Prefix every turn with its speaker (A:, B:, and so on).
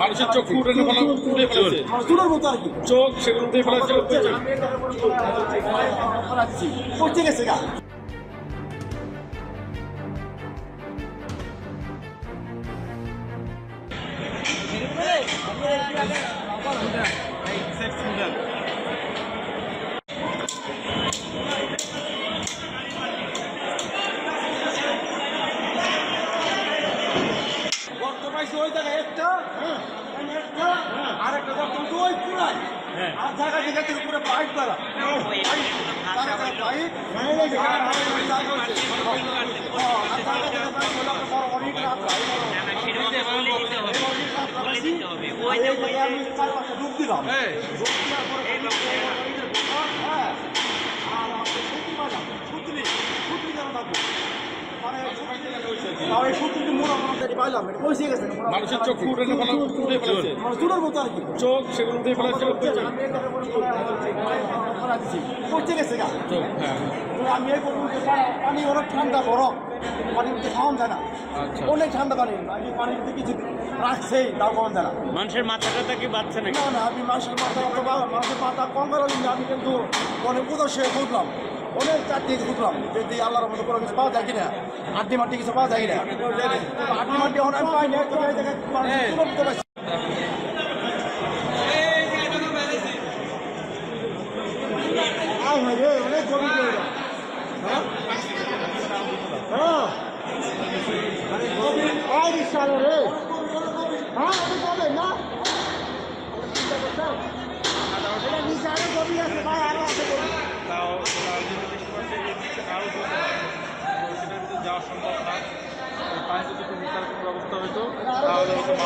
A: মানুষের চোখ ফুটে ফেলা ফুটে ফেলেছে
B: চুলের মতো আর কি।
A: চোখ সেগুলো দিয়ে
B: গেছে গা। গর্ত পাইছে ওই জায়গায় একটা হ্যাঁ, একটা আর একটা গর্ত তো ওই পুরাই আর জায়গা থেকে পুরো পাইপ দ্বারা। পাইপ আর জায়গা। হ্যাঁ, জায়গা থেকে পাইপ হয়। আমি চার পাঁচটা ডুব দিলাম। পরে হ্যাঁ, আর সত্যি, সত্যি যেন থাকব।
A: মানুষের চোখ
B: মানে কি
A: চোখ সেগুলো হ্যাঁ
B: আমি পানি ঠান্ডা গরম যায় না ঠান্ডা পানি আমি পানির কিছু রাখছেই
C: মানুষের মাথা টাথা কি বাঁচছে নাকি?
B: আমি মাসের মাথা অথবা মাসের মাথা কম করার আমি কিন্তু অনেক উদর্শে খুঁজলাম অনেক চারটি খুঁজলাম যদি আল্লাহর মতো কোনো কিছু পাওয়া যায় কিনা আড্ডি মাটি কিছু পাওয়া যায় কিনা? আড্ডি মাটি এখন আমি পাই না। তবে এই জায়গায় মানুষের চুলের মতো পাইছি। আয় হায় রে, অনেক গভীর জায়গা। হ্যাঁ? হ্যাঁ। আরে গভীর, আয় বিশাল রে। হ্যাঁ, অনেক গভীর, না? এটা নিচে আরও গভীর আছে, ভাই, আরও আছে গভীর।
A: তাও তাও যদি বেশি পাশে এদিকে আরও দূর হয়, যাওয়া সম্ভব না। পানি যদি কোনো ব্যবস্থা হইতো তাহলে হয়তো